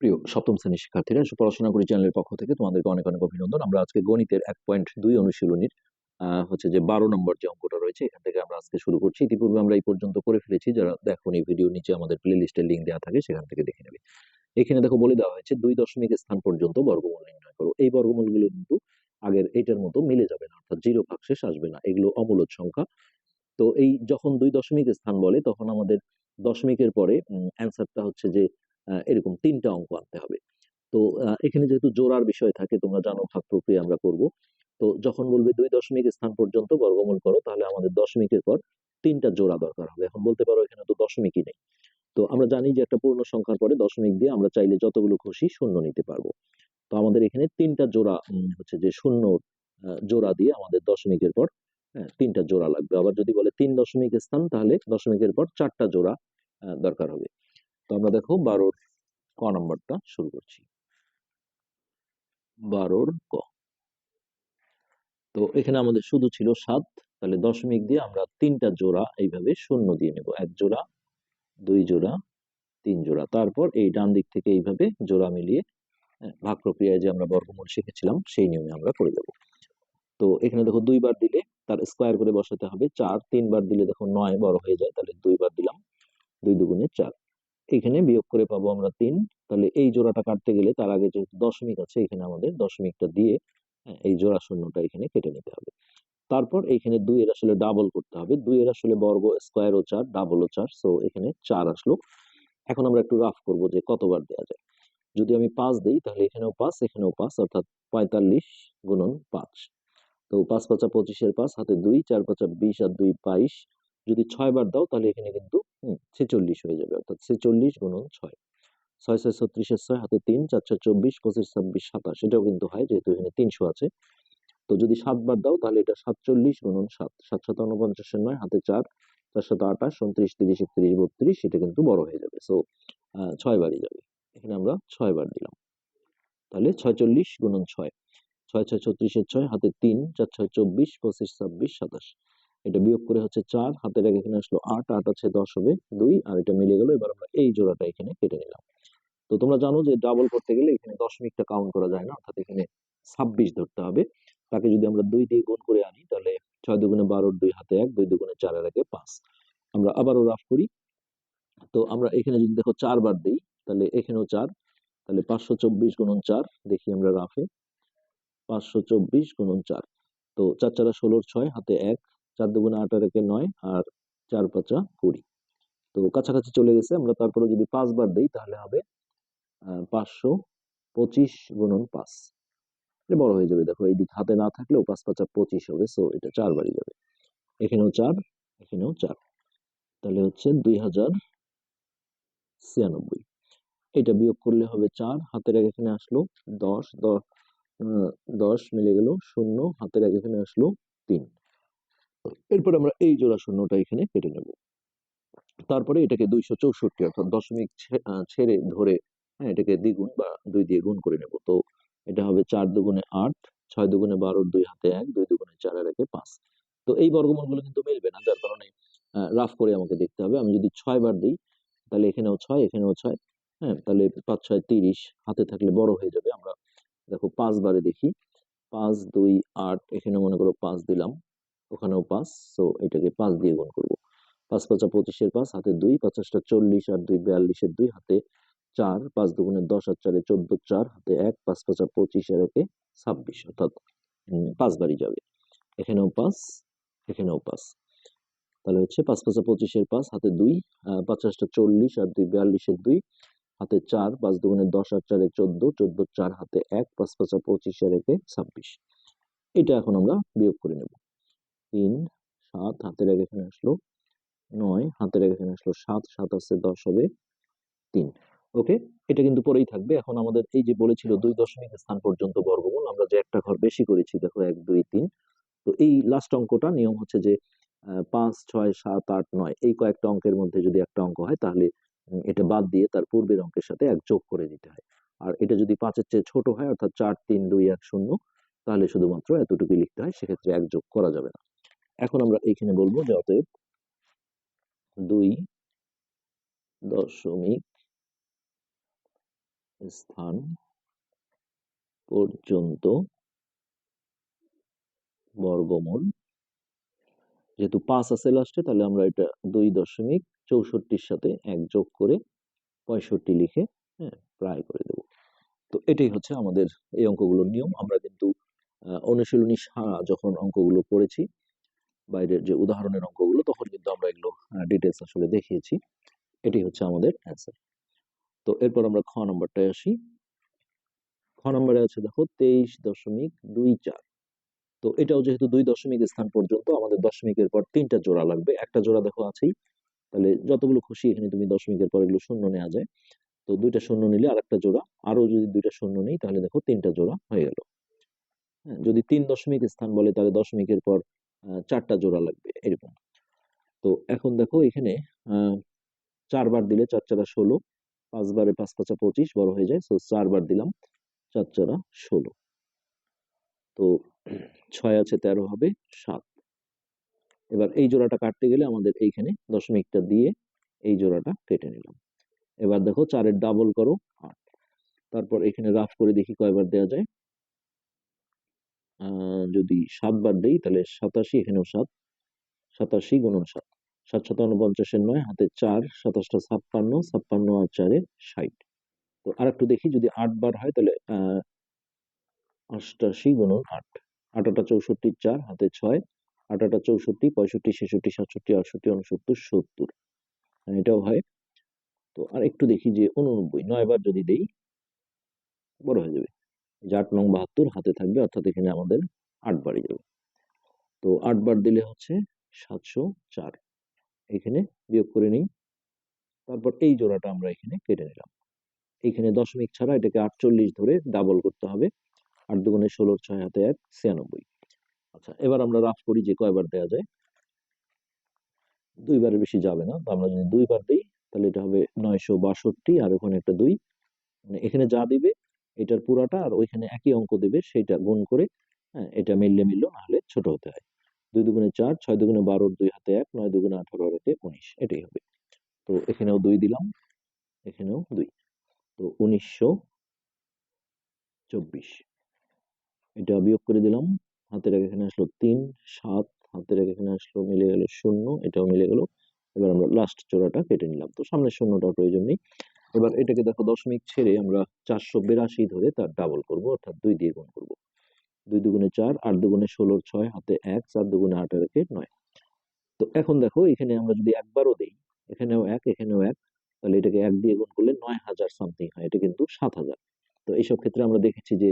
প্রিয় সপ্তম শ্রেণির শিক্ষার্থীরা পড়াশোনা করি চ্যানেলের পক্ষ থেকে তোমাদেরকে অনেক অনেক অভিনন্দন। আমরা আজকে গণিতের এক পয়েন্ট দুই অনুশীলনীর হচ্ছে যে বারো নম্বর যে অঙ্কটা রয়েছে, এখান থেকে আমরা আজকে শুরু করছি। ইতিপূর্বে আমরা এই পর্যন্ত করে ফেলেছি। যারা দেখো এই ভিডিও নিচে আমাদের প্লে লিস্টের লিঙ্ক দেওয়া থাকে, সেখান থেকে দেখে নেবে। এখানে দেখো বলে দেওয়া হয়েছে, দুই দশমিক স্থান পর্যন্ত বর্গমূল নির্ণয় করো। এই বর্গমূলগুলো কিন্তু আগের এইটার মতো মিলে যাবে না, অর্থাৎ জিরো ভাগশেষ আসবে না। এগুলো অমূলদ সংখ্যা। তো এই যখন দুই দশমিক স্থান বলে, তখন আমাদের দশমিকের পরে অ্যান্সারটা হচ্ছে যে এরকম তিনটা অঙ্ক আনতে হবে। তো এখানে যেহেতু জোড়ার বিষয় থাকে তোমরা জানো ভাগ প্রক্রিয়া আমরা করব। তো যখন বলবে দুই দশমিক স্থান পর্যন্ত বর্গমূল করো তাহলে আমাদের দশমিকের পর তিনটা জোড়া দরকার হবে। এখন বলতে পারো এখানে তো দশমিকই নেই। তো আমরা জানি যে একটা পূর্ণ সংখ্যার পরে দশমিক দিয়ে আমরা চাইলে যতগুলো খুশি শূন্য নিতে পারব। তো আমাদের এখানে তিনটা জোড়া হচ্ছে যে শূন্য জোড়া দিয়ে আমাদের দশমিকের পর হ্যাঁ, তিনটা জোড়া লাগবে। আবার যদি বলে তিন দশমিক স্থান তাহলে দশমিকের পর চারটা জোড়া দরকার হবে। তো আমরা দেখো বারোর ক নম্বরটা শুরু করছি। বারোর ক। তো এখানে আমাদের শুধু ছিল সাত তাহলে দশমিক দিয়ে আমরা তিনটা জোড়া এইভাবে শূন্য দিয়ে নেব। এক জোড়া দুই জোড়া তিন জোড়া। তারপর এই ডান দিক থেকে এইভাবে জোড়া মিলিয়ে হ্যাঁ, ভাগ প্রক্রিয়ায় যে আমরা বর্গমূল শিখেছিলাম সেই নিয়মে আমরা করে দেব। তো এখানে দেখো দুইবার দিলে তার স্কোয়ার করে বসাতে হবে চার। তিনবার দিলে দেখো নয় বড় হয়ে যায় তাহলে দুইবার দিলাম। দুই দুগুণে চার। এখানে বিয়োগ করে পাবো আমরা তিন। তাহলে এই জোড়াটা কাটতে গেলে তার আগে যেহেতু দশমিক আছে এখানে আমাদের দশমিকটা দিয়ে হ্যাঁ, এই জোড়া শূন্যটা এখানে কেটে নিতে হবে। তারপর এখানে দুই এর আসলে ডাবল করতে হবে। দুই এর আসলে বর্গ স্কোয়ার ও চার ডাবল ও চার সো এখানে চার আসলো। এখন আমরা একটু রাফ করব যে কতবার দেওয়া যায়। যদি আমি পাঁচ দিই তাহলে এখানেও পাঁচ এখানেও পাঁচ অর্থাৎ পঁয়তাল্লিশ গুণন পাঁচ। তো পাঁচ পাঁচা পঁচিশের পাঁচ হাতে দুই চার পাঁচা বিশ আর দুই বাইশ যদি ছয় বার দাও, তাহলে এখানে কিন্তু ছেচল্লিশ হয়ে যাবে। অর্থাৎ ছেচল্লিশ গুণন ছয়। ছয় ছয় ছত্রিশের ছয়, হাতে তিন, চার ছয় চব্বিশ, পঁচিশ ছাব্বিশ সাতাশ। এটাও কিন্তু হয়, যেহেতু এখানে তিনশো আছে। তো যদি সাতবার দাও, তাহলে এটা সাতচল্লিশ গুণন সাত। সাত শত উনপঞ্চাশের নয়, হাতে চার চার শত আঠাশ, উনত্রিশ, তিরিশ, একত্রিশ, বত্রিশ, এটা কিন্তু বড় হয়ে যাবে। সো ছয় বারই যাবে। এখানে আমরা ছয় বার দিলাম। তাহলে ছয়চল্লিশ গুণন ছয়। ছয় ছয় ছত্রিশের ছয়, হাতে তিন, চার ছয় চব্বিশ, পঁচিশ ছাব্বিশ, সাতাশ। এটা বিয়োগ করে হচ্ছে চার, হাতের এক এখানে আসলো আট আট আছে দশ হবে দুই, আর এটা মিলে গেল, এবার আমরা এই জোড়াটা এখানে কেটে নিলাম। তো তোমরা জানো যে ডাবল করতে গেলে এখানে দশমিকটা কাউন্ট করা যায় না, অর্থাৎ এখানে ছাব্বিশ ধরতে হবে। তাকে যদি আমরা দুই দিয়ে গুণ করে আনি, তাহলে ছয় দুগুণে বারোর দুই হাতে এক, দুই দুগুণে চারের একে পাঁচ। আমরা আবারও রাফ করি। তো আমরা এখানে যদি দেখো চারবার দিই, তাহলে এখানেও চার, তাহলে পাঁচশো চব্বিশ গুণন চার, দেখি আমরা রাফে পাঁচশো চব্বিশ গুণন চার। তো চার, চারা, ষোলোর ছয়, হাতে এক চার দুগুণে আঠারো একে নয় আর চার পাঁচা কুড়ি। তো কাছাকাছি চলে গেছে, আমরা তারপরে যদি পাঁচবার দিই তাহলে হবে পাঁচশো পঁচিশ গুণন পাঁচ। বড় হয়ে যাবে, দেখো, এই দিক হাতে না থাকলেও পাঁচ পাঁচা পঁচিশ হবে সো এটা চার চারবারই যাবে। এখানেও চার এখানেও চার। তাহলে হচ্ছে দুই হাজার ছিয়ানব্বই। এটা বিয়োগ করলে হবে চার, হাতের এক এখানে আসলো দশ দশ দশ মিলে গেল শূন্য, হাতের এক এখানে আসলো তিন। এরপর আমরা এই জোড়া শূন্যটা এখানে কেটে নেব। তারপরে এটাকে দুইশো চৌষট্টি অর্থাৎ দশমিক ছেড়ে ধরে হ্যাঁ এটাকে দ্বিগুণ বা দুই দিয়ে গুণ করে নেব। তো এটা হবে চার দুগুণে আট, ছয় দুগুণে বারোর দুই হাতে এক, দুই দুগুণে চারের একে পাঁচ। তো এই বর্গমূলগুলো কিন্তু মিলবে না, যার কারণে রাফ করে আমাকে দেখতে হবে। আমি যদি ছয় বার দিই, তাহলে এখানেও ছয় এখানেও ছয় হ্যাঁ তাহলে পাঁচ, ছয়, তিরিশ হাতে থাকলে বড় হয়ে যাবে। আমরা দেখো পাঁচ বারে দেখি, পাঁচ, দুই, আট, এখানে মনে করো পাঁচ দিলাম। ওখানেও পাঁচ সো এটাকে পাঁচ দিয়ে গুণ করব। পাঁচ পাঁচা পঁচিশের পাঁচ হাতে দুই পঞ্চাশটা চল্লিশ আর দুই বিয়াল্লিশের দুই হাতে চার পাঁচ দুগুণে দশ আর চারে চোদ্দ চার হাতে এক পাঁচ পাঁচা পঁচিশের একে ছাব্বিশ অর্থাৎ পাঁচ বারই যাবে। এখানেও পাঁচ এখানেও পাঁচ। তাহলে হচ্ছে পাঁচ পাঁচা পঁচিশের পাঁচ হাতে দুই আহ, পঞ্চাশটা চল্লিশ আর দুই বিয়াল্লিশের দুই হাতে চার পাঁচ দুগুণে দশ আর চারে চোদ্দ চোদ্দ চার হাতে এক পাঁচ পাঁচা পঁচিশের একে ছাব্বিশ। এটা এখন আমরা বিয়োগ করে নেব। তিন, সাত, হাতের এক এখানে আসলো। নয়, হাতের এক এখানে আসলো। সাত সাত আসছে দশ হবে। তিন। ওকে? এটা কিন্তু পরেই থাকবে। এখন আমাদের এই যে বলেছিল দুই দশমিক স্থান পর্যন্ত বর্গমূল, আমরা যে একটা ঘর বেশি করেছি, দেখো, এক, দুই, তিন। তো এই লাস্ট অঙ্কটা, নিয়ম হচ্ছে যে পাঁচ, ছয়, সাত, আট, নয়, এই কয়েকটা অঙ্কের মধ্যে যদি একটা অঙ্ক হয়, তাহলে এটা বাদ দিয়ে তার পূর্বের অঙ্কের সাথে এক যোগ করে দিতে হয়। আর এটা যদি পাঁচের চেয়ে ছোট হয়, অর্থাৎ চার, তিন, দুই, এক, শূন্য, তাহলে শুধুমাত্র এতটুকুই লিখতে হয়, সেক্ষেত্রে এক যোগ করা যাবে না। এখন আমরা এইখানে বলব যে অতএব দুই দশমিক স্থান পর্যন্ত বর্গমূল। যেহেতু পাঁচ আছে লাস্টে তাহলে আমরা এটা দুই দশমিক চৌষট্টির সাথে এক যোগ করে পঁয়ষট্টি লিখে হ্যাঁ প্রায় করে দেব। তো এটাই হচ্ছে আমাদের এই অঙ্কগুলোর নিয়ম। আমরা কিন্তু অনুশীলনী সারা যখন অঙ্কগুলো করেছি বাইরের যে উদাহরণের অঙ্কগুলো তখন কিন্তু আমরা এগুলো ডিটেলস আসলে দেখিয়েছি। এটাই হচ্ছে আমাদের অ্যান্সার তো এরপর আমরা খ নম্বরটায় আসি। খ নম্বরে আছে দেখো তেইশ দশমিক দুই চার। তো এটাও যেহেতু দুই দশমিক স্থান পর্যন্ত আমাদের দশমিকের পর তিনটা জোড়া লাগবে। একটা জোড়া দেখো আছেই। তাহলে যতগুলো খুশি এখানে তুমি দশমিকের পর এগুলো শূন্য নেওয়া যায়। তো দুইটা শূন্য নিলে আরেকটা জোড়া। আরও যদি দুইটা শূন্য নেই তাহলে দেখো তিনটা জোড়া হয়ে গেল। হ্যাঁ, যদি তিন দশমিক স্থান বলে তাহলে দশমিকের পর চারটা জোড়া লাগবে, এরকম। তো এখন দেখো এখানে চারবার দিলে চার চারা ষোলো, পাঁচবারে পাঁচ পাঁচা পঁচিশ, বড় হয়ে যায় তো চারবার দিলাম, চার চারা ষোলো। তো ছয় আছে, তেরো হবে, সাত। এবার এই জোড়াটা কাটতে গেলে আমাদের এইখানে দশমিকটা দিয়ে এই জোড়াটা কেটে নিলাম। এবার দেখো চারের ডাবল করো, আট। তারপর এখানে রাফ করে দেখি কয়বার দেওয়া যায়। যদি সাতবার দেই তাহলে সাতাশি এখানেও সাত সাতাশি গুণন সাত। সাত সাতান্ন পঞ্চাশের নয় হাতে চার সাতাশটা ছাপ্পান্ন ছাপ্পান্ন আর চারে ষাট। তো আর একটু দেখি যদি আট বার হয় তাহলে অষ্টাশি গুণন আট। আটাটা চৌষট্টি চার হাতে ছয়। আটাটা চৌষট্টি পঁয়ষট্টি ছেষট্টি সাতষট্টি আটষট্টি উনসত্তর সত্তর। হ্যাঁ, এটাও হয়। তো আর একটু দেখি যে উননব্বই নয় বার যদি দেই বড় হয়ে যাবে। যে আট নং বাহাত্তর হাতে থাকবে, অর্থাৎ এখানে আমাদের আট বারই যাবে তো আট বার দিলে হচ্ছে সাতশো চার। এখানে বিয়োগ করে নিই। তারপর এই জোড়াটা আমরা এখানে কেটে নিলাম। এখানে দশমিক ছাড়া এটাকে আটচল্লিশ ধরে ডাবল করতে হবে। আট দুগুণে ষোলোর ছয় হাতে এক, ছিয়ানব্বই। আচ্ছা এবার আমরা রাফ করি যে কয়বার দেওয়া যায়। দুইবারের বেশি যাবে না। আমরা যদি দুইবার দিই, তাহলে এটা হবে নয়শো বাষট্টি, আর ওখানে একটা দুই। মানে এখানে যা দিবে এটার পুরাটা আর ওইখানে একই অঙ্ক দেবে সেটা গুণ করে হ্যাঁ এটা মিললে মিললো, নাহলে ছোট হতে হয়। দুই দুগুণে চার, ছয় দুগুণে বারোর দুই হাতে এক, নয় দুগুণে আঠারো আর একে উনিশ, এটাই হবে। তো এখানেও দুই দিলাম, এখানেও দুই। তো উনিশশো চব্বিশ। এটা বিয়োগ করে দিলাম, হাতের এক এখানে আসলো তিন, সাত, হাতের এক এখানে আসলো, মিলে গেল শূন্য, এটাও মিলে গেল। এবার আমরা লাস্ট চোরাটা কেটে নিলাম। তো সামনের শূন্যটার প্রয়োজন নেই। এবার এটাকে দেখো দশমিক ছেড়ে আমরা চারশো বিরাশি ধরে তার ডাবল করব, অর্থাৎ দুই দিয়ে গুণ করব। দুই দুগুণে চার, আট দুগুণে ষোলোর ছয়, হাতে এক, চার দুগুণে আটের একে নয়। তো এখন দেখো, এখানে আমরা যদি একবারও দেই, এখানেও এক এখানেও এক, তাহলে এটাকে এক দিয়ে গুণ করলে নয় হাজার সামথিং হয়, এটা কিন্তু সাত হাজার। তো এইসব ক্ষেত্রে আমরা দেখেছি যে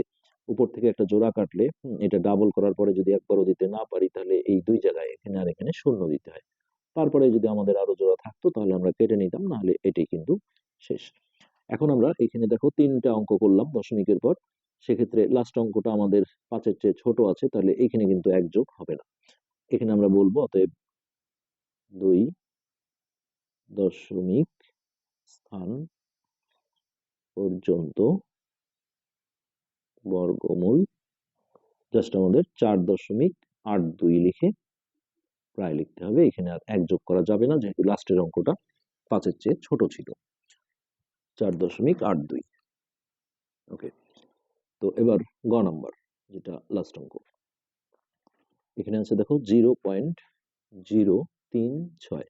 উপর থেকে একটা জোড়া কাটলে এটা ডাবল করার পরে যদি একবারও দিতে না পারি, তাহলে এই দুই জায়গায় এখানে আর এখানে শূন্য দিতে হয়। তারপরে যদি আমাদের আরও জোড়া থাকতো, তাহলে আমরা কেটে নিতাম, নাহলে এটাই কিন্তু শেষ। এখন আমরা এখানে দেখো তিনটা অঙ্ক করলাম দশমিকের পর। সেক্ষেত্রে লাস্ট অঙ্কটা আমাদের পাঁচের চেয়ে ছোট আছে, তাহলে এখানে কিন্তু এক যোগ হবে না। এখানে আমরা বলব, অতএব দুই দশমিক স্থান পর্যন্ত বর্গমূল জাস্ট আমাদের চার দশমিক আট দুই লিখে প্রায় লিখতে হবে। এখানে আর এক যোগ করা যাবে না, যেহেতু লাস্টের অঙ্কটা পাঁচের চেয়ে ছোট ছিল। চার দশমিক আট দুই। ওকে তো এবার গ নাম্বার, যেটা লাস্ট অঙ্ক। এখানে আছে দেখো জিরো পয়েন্ট জিরো তিন ছয়।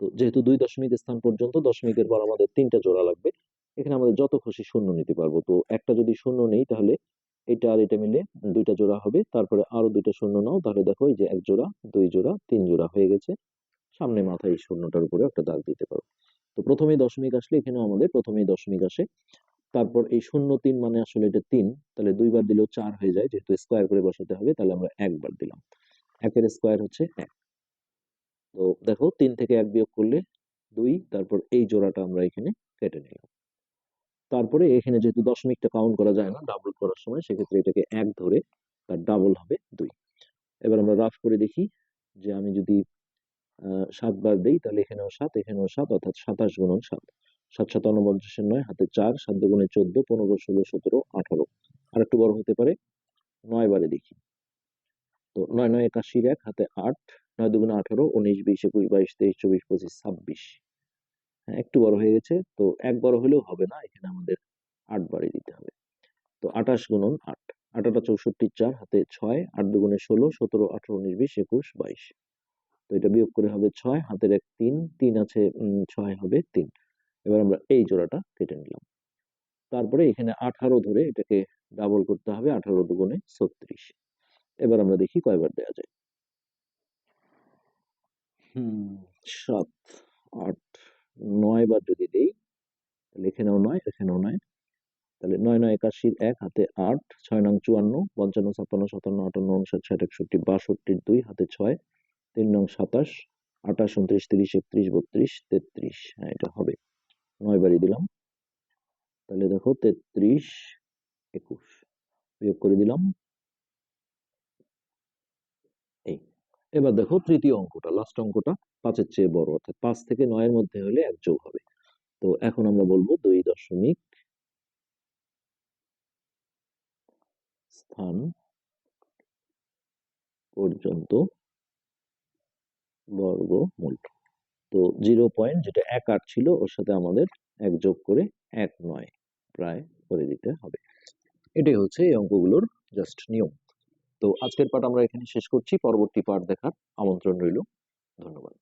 তো যেহেতু দুই দশমিক স্থান পর্যন্ত দশমিকের পর আমাদের তিনটা জোড়া লাগবে, এখানে আমাদের যত খুশি শূন্য নিতে পারব। তো একটা যদি শূন্য নেই, তাহলে এটা আর এটা মিলে দুইটা জোড়া হবে। তারপরে আরও দুইটা শূন্য নাও, তাহলে দেখো এই যে এক জোড়া, দুই জোড়া, তিন জোড়া হয়ে গেছে। সামনে মাথায় শূন্যটার উপরে একটা দাগ দিতে পারো। তো প্রথমেই দশমিক আসলে এখানেও আমাদের প্রথমেই দশমিক আসে। তারপর এই শূন্য তিন মানে আসলে এটা তিন, তাহলে দুইবার দিলেও চার হয়ে যায়। যেহেতু স্কোয়ার করে বসাতে হবে, তাহলে আমরা একবার দিলাম। একের স্কোয়ার হচ্ছে এক। তো দেখো, তিন থেকে এক বিয়োগ করলে দুই, তারপর এই জোড়াটা আমরা এখানে কেটে নিলাম। তারপরে এখানে যেহেতু দশমিকটা কাউন্ট করা যায় না ডাবল করার সময়, সেক্ষেত্রে এটাকে এক ধরে তার ডাবল হবে দুই। এবার আমরা রাফ করে দেখি যে আমি যদি সাতবার দেই, তাহলে এখানেও সাত এখানেও সাত, অর্থাৎ সাতাশ গুণন সাত। সাত সাত উনপঞ্চাশের নয়, হাতে চার, সাত দুগুণে চোদ্দ, পনেরো, ষোলো, সতেরো, আঠারো। আর একটু বড় হতে পারে, নয় বারে দেখি। তো নয় নয়, একাশির এক, হাতে আট, নয় দুগুণে আঠারো, উনিশ, বিশ, একুশ, বাইশ, তেইশ, চব্বিশ, পঁচিশ, ছাব্বিশ। হ্যাঁ একটু বড় হয়ে গেছে, তো এক বড় হলেও হবে না, এখানে আমাদের আট বারে দিতে হবে। তো আঠাশ গুণন আট আটাটা চৌষট্টি চার, হাতে ছয়, আট দুগুণে ষোলো, সতেরো, আঠারো, উনিশ, বিশ, একুশ, বাইশ। তো এটা বিয়োগ করে হবে ছয়, হাতের এক তিন তিন আছে ছয় হবে তিন। এবার আমরা এই জোড়াটা কেটে নিলাম। তারপরে এখানে আঠারো ধরে এটাকে ডাবল করতে হবে, আঠারো দুগুণে ছত্রিশ। এবার আমরা দেখি কয়বার দেওয়া যায়। সাত, আট, নয় বার যদি দেই, তাহলে এখানেও নয় এখানেও নয়। তাহলে নয় নয় একাশির এক, হাতে আট, ছয়, নং চুয়ান্ন, পঞ্চান্ন, ছাপ্পান্ন, সাতান্ন, আটান্ন, উনষাট, ষাট, একষট্টি বাষট্টির দুই, হাতে ছয়। তিন নং সাতাশ, আঠাশ, উনত্রিশ, তিরিশ, একত্রিশ, বত্রিশ, তেত্রিশ। হ্যাঁ এটা হবে। নয় বারই দিলাম। তাহলে দেখো তেত্রিশ, একুশ। বিয়োগ করে দিলাম। এই। এবার দেখো তৃতীয় অঙ্কটা লাস্ট অঙ্কটা পাঁচের চেয়ে বড়। অর্থাৎ পাঁচ থেকে নয়ের মধ্যে হলে এক যোগ হবে। তো এখন আমরা বলব দুই দশমিক স্থান পর্যন্ত বর্গমূল তো জিরো পয়েন্ট যেটা এক আট ছিল, ওর সাথে আমাদের এক যোগ করে এক নয় প্রায় করে দিতে হবে। এটাই হচ্ছে এই অঙ্কগুলোর জাস্ট নিয়ম। তো আজকের পাঠ আমরা এখানে শেষ করছি। পরবর্তী পাঠ দেখার আমন্ত্রণ রইল। ধন্যবাদ।